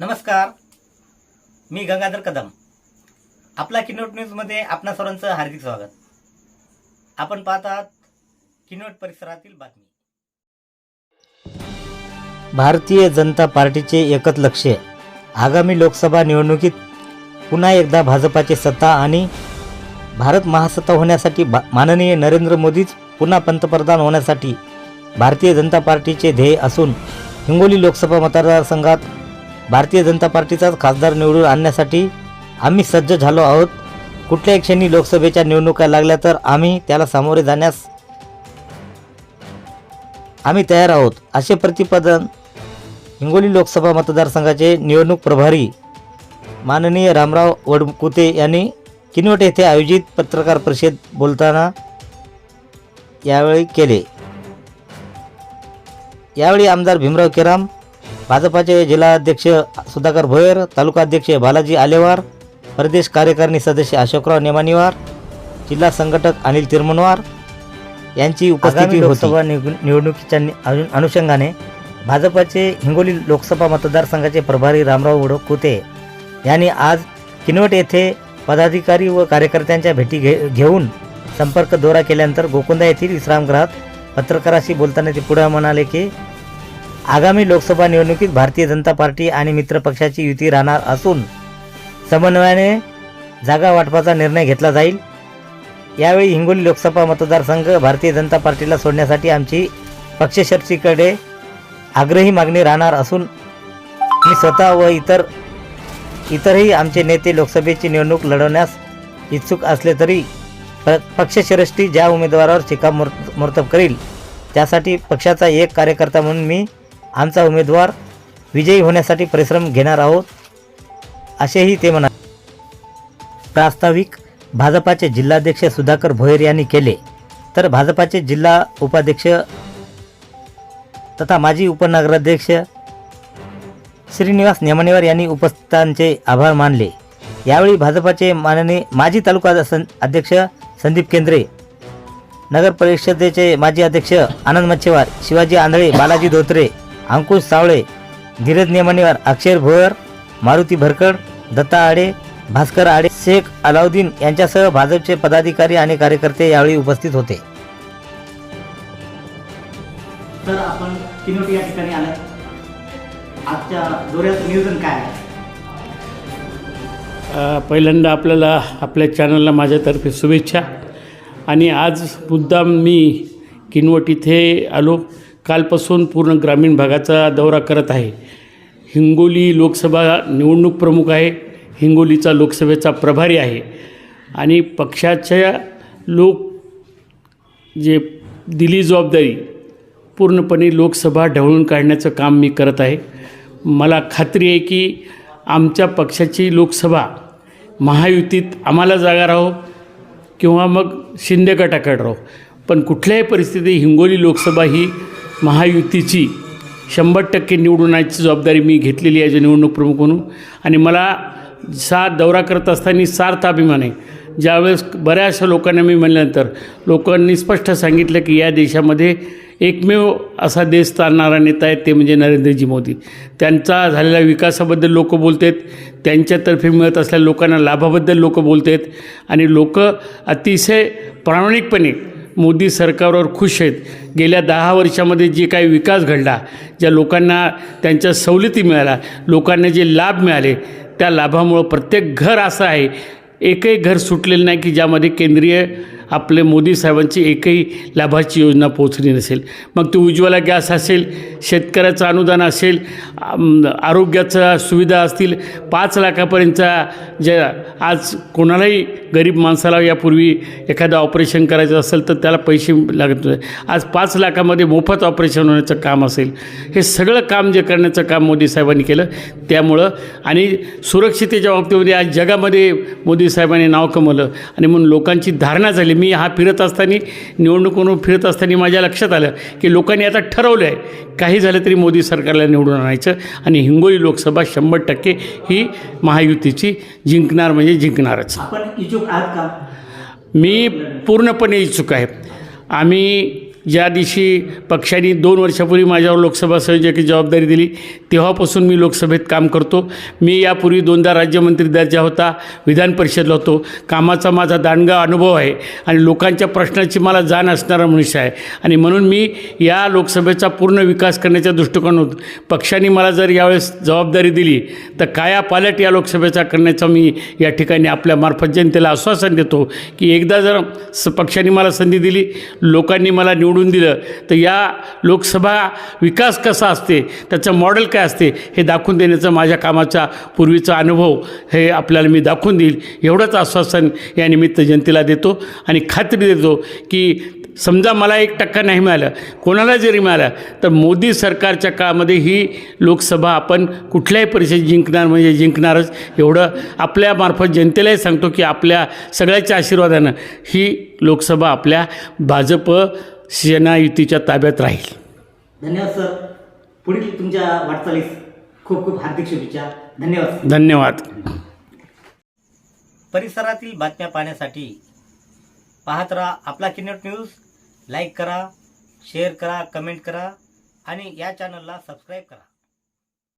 नमस्कार. मी गंगाधर कदम. आपला किनोट न्यूजमध्ये आपणा सर्वांचं हार्दिक स्वागत. आपण पाहत आहात किनोट परिसरातील बातमी. भारतीय जनता पार्टीचे एकच लक्ष आगामी लोकसभा निवडणुकीत पुन्हा एकदा भाजपाची सत्ता आणि भारत महासत्ता होण्यासाठी माननीय नरेंद्र मोदीच पुन्हा पंतप्रधान होण्यासाठी भारतीय जनता पार्टीचे ध्येय असून हिंगोली लोकसभा मतदारसंघात भारतीय जनता पार्टीचाच खासदार निवडून आणण्यासाठी आम्ही सज्ज झालो आहोत. कुठल्याही क्षणी लोकसभेच्या निवडणुका लागल्या तर आम्ही त्याला सामोरे जाण्यास आम्ही तयार आहोत. असे प्रतिपादन हिंगोली लोकसभा मतदारसंघाचे निवडणूक प्रभारी माननीय रामराव वडकुते यांनी किनवट येथे आयोजित पत्रकार परिषद बोलताना यावेळी केले. यावेळी आमदार भीमराव केराम भाजपाचे जिल्हाध्यक्ष सुधाकर भोयर तालुकाध्यक्ष बालाजी आलेवार प्रदेश कार्यकारिणी सदस्य अशोकराव नेमानिवार जिल्हा संघटक अनिल तिरमनवार यांची उपस्थिती लोकसभा निवडणुकीच्या अनुषंगाने भाजपाचे हिंगोली लोकसभा मतदारसंघाचे प्रभारी रामराव वडकुते यांनी आज किनवट येथे पदाधिकारी व कार्यकर्त्यांच्या भेटी घे घेऊन संपर्क दौरा केल्यानंतर गोकुंदा येथील विश्रामगृहात पत्रकाराशी बोलताना ते पुढे म्हणाले की आगामी लोकसभा निवडणुकीत भारतीय जनता पार्टी आणि मित्रपक्षाची युती राहणार असून समन्वयाने जागा वाटपाचा निर्णय घेतला जाईल. यावेळी हिंगोली लोकसभा मतदारसंघ भारतीय जनता पार्टीला सोडण्यासाठी आमची पक्षशर्तीकडे आग्रही मागणी राहणार असून मी स्वतः व इतर इतरही आमचे नेते लोकसभेची निवडणूक लढवण्यास इच्छुक असले तरी प पक्षश्रेष्ठी ज्या उमेदवारावर शिक्कामोर्तब करील त्यासाठी पक्षाचा एक कार्यकर्ता म्हणून मी आमचा उमेदवार विजयी होण्यासाठी परिश्रम घेणार आहोत असेही ते म्हणाले. प्रास्ताविक भाजपाचे जिल्हाध्यक्ष सुधाकर भोयर यांनी केले. तर भाजपाचे जिल्हा उपाध्यक्ष तथा माजी उपनगराध्यक्ष श्रीनिवास नेमणेवार यांनी उपस्थितांचे आभार मानले. यावेळी भाजपाचे माननीय माजी तालुका सं- अध्यक्ष संदीप केंद्रे नगर परिषदेचे माजी अध्यक्ष आनंद मच्छेवार शिवाजी आंधळे बालाजी धोत्रे अंकुश सावळे धीरज नेमानेवार अक्षर भोयर मारुती भरकड दत्ता आडे भास्कर आडे शेख अलाउद्दीन यांच्यासह भाजपचे पदाधिकारी आणि कार्यकर्ते यावेळी उपस्थित होते. तर आपण किनोटी या ठिकाणी आलाय आजच्या दौऱ्याचं नियोजन काय आहे? अ, पहिल्यांदा आपल्याला आपल्या चॅनलला माझ्यातर्फे शुभेच्छा. आणि आज मुद्दाम मी किनवट इथे आलो. कालपासून पूर्ण ग्रामीण भागाचा दौरा करत आहे. हिंगोली लोकसभा निवडणूक प्रमुख आहे. हिंगोलीचा लोकसभेचा प्रभारी आहे. आणि पक्षाच्या लोक जे दिली जबाबदारी पूर्णपणे लोकसभा ढवळून काढण्याचं काम मी करत आहे. मला खात्री आहे की आमच्या पक्षाची लोकसभा महायुतीत आम्हाला जागा राहो किंवा मग शिंदे गटाकडे राहो. पण कुठल्याही परिस्थितीत हिंगोली लोकसभा ही महायुतीची शंभर टक्के निवडून जबाबदारी मी घेतलेली आहे जे निवडणूक प्रमुख म्हणून. आणि मला सा दौरा करत असताना सार्थ अभिमान आहे. ज्यावेळेस बऱ्याचशा लोकांना मी म्हणल्यानंतर लोकांनी स्पष्ट सांगितलं की या देशामध्ये एकमेव असा देश चालणारा नेता आहे ते म्हणजे नरेंद्रजी मोदी. त्यांचा झालेल्या विकासाबद्दल लोक बोलतात त्यांच्यातर्फे मिळत असलेल्या लोकांना लाभाबद्दल लोक बोलतात. आणि लोक अतिशय प्रामाणिकपणे मोदी सरकारवर खुश आहेत. गेल्या दहा वर्षामध्ये जे काही विकास घडला ज्या लोकांना त्यांच्या सवलती मिळाल्या लोकांना जे लाभ मिळाले त्या लाभामुळं प्रत्येक घर असं आहे. एकही घर सुटलेलं नाही की ज्यामध्ये केंद्रीय आपले मोदी साहेबांची एकही लाभाची योजना पोहोचली नसेल. मग ती उज्ज्वला गॅस असेल शेतकऱ्याचं अनुदान असेल आरोग्याचा आरोग्याच्या सुविधा असतील पाच लाखापर्यंतचा जे आज कोणालाही गरीब माणसाला यापूर्वी एखादं ऑपरेशन करायचं असेल तर त्याला पैसे लागत आज पाच लाखामध्ये मोफत ऑपरेशन होण्याचं काम असेल. हे सगळं काम जे करण्याचं काम मोदी साहेबांनी केलं त्यामुळं आणि सुरक्षितेच्या बाबतीमध्ये आज जगामध्ये मोदी साहेबांनी नाव कमवलं आणि म्हणून लोकांची धारणा झाली. मी हा फिरत असताना निवडणूक फिरत असताना माझ्या लक्षात आलं की लोकांनी आता ठरवलं आहे काही झालं तरी मोदी सरकारला निवडून आणायचं आणि हिंगोली लोकसभा शंभर टक्के ही महायुतीची जिंकणार म्हणजे जिंकणारच. आपण इच्छुक आहात का? मी पूर्णपणे इच्छुक आहे. आम्ही ज्या दिवशी पक्षाने दोन वर्षापूर्वी माझ्यावर लोकसभा संयोजकाची जबाबदारी दिली तेव्हापासून मी लोकसभेत काम करतो. मी यापूर्वी दोनदा राज्यमंत्री दर्जा होता विधान परिषदला होतो. कामाचा माझा दांडगा अनुभव आहे आणि लोकांच्या प्रश्नाची मला जाण असणारा मनुष्य आहे. आणि म्हणून मी या लोकसभेचा पूर्ण विकास करण्याच्या दृष्टिकोनातून पक्षाने मला जर यावेळेस जबाबदारी दिली तर काया पालट या लोकसभेचा करण्याचा मी या ठिकाणी आपल्यामार्फत जनतेला आश्वासन देतो की एकदा जर स पक्षाने मला संधी दिली लोकांनी मला निवडून दिलं तर या लोकसभा विकास कसा असते त्याचं मॉडेल काय असते हे दाखवून देण्याचा माझ्या कामाचा पूर्वीचा अनुभव हे आपल्याला मी दाखवून देईल. एवढंच आश्वासन या निमित्त जनतेला देतो आणि खात्री देतो की समजा मला एक टक्का नाही मिळालं कोणाला जरी मिळालं तर मोदी सरकारच्या काळामध्ये ही लोकसभा आपण कुठल्याही परिषद जिंकणार म्हणजे जिंकणारच. एवढं आपल्यामार्फत जनतेलाही सांगतो की आपल्या सगळ्याच्या आशीर्वादानं ही लोकसभा आपल्या भाजप सेना युतीच्या ताब्यात राहील. धन्यवाद सर. पुढील तुमच्या वाटचालीस खूप खूप हार्दिक शुभेच्छा. धन्यवाद धन्यवाद. परिसरातील बातम्या पाहण्यासाठी पाहत राहा आपला किनट न्यूज. लाईक करा शेअर करा कमेंट करा आणि या चॅनलला सबस्क्राईब करा.